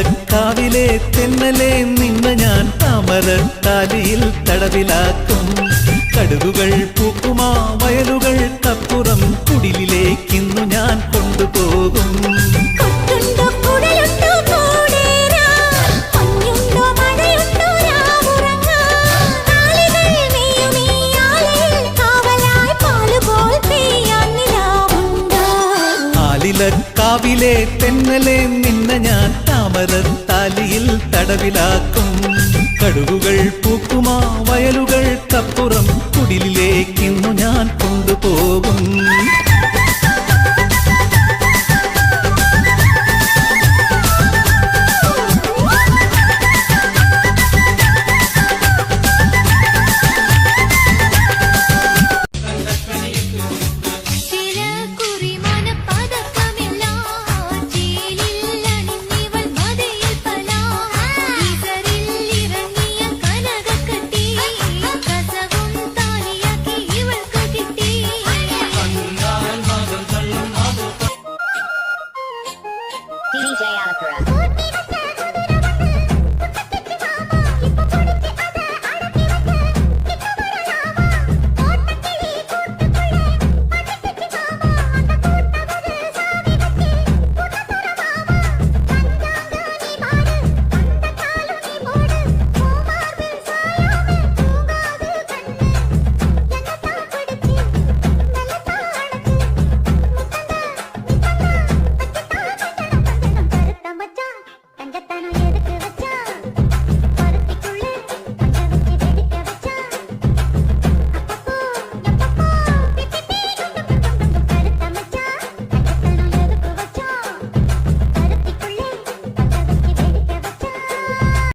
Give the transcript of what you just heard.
ആലിലക്കാവിലെ തെന്നലെ നിന്നെ ഞാൻ താമരത്താലിയിൽ തടവിലാക്കും. കടുകുകൾ പൂക്കുമാ വയലുകൾ തപ്പുറം കുടിലിലേക്കിന്നു ഞാൻ കൊണ്ടുപോകും. ആലിലക്കാവിലെ തെന്നലെ നിന്ന ഞാൻ താമരത്താലിയിൽ തടവിലാക്കും. കടുകുകൾ പൂക്കുമാ വയലുകൾക്കപ്പുറം കുടിലിലേക്കിന്നു ഞാൻ കൊണ്ടുപോകും. Good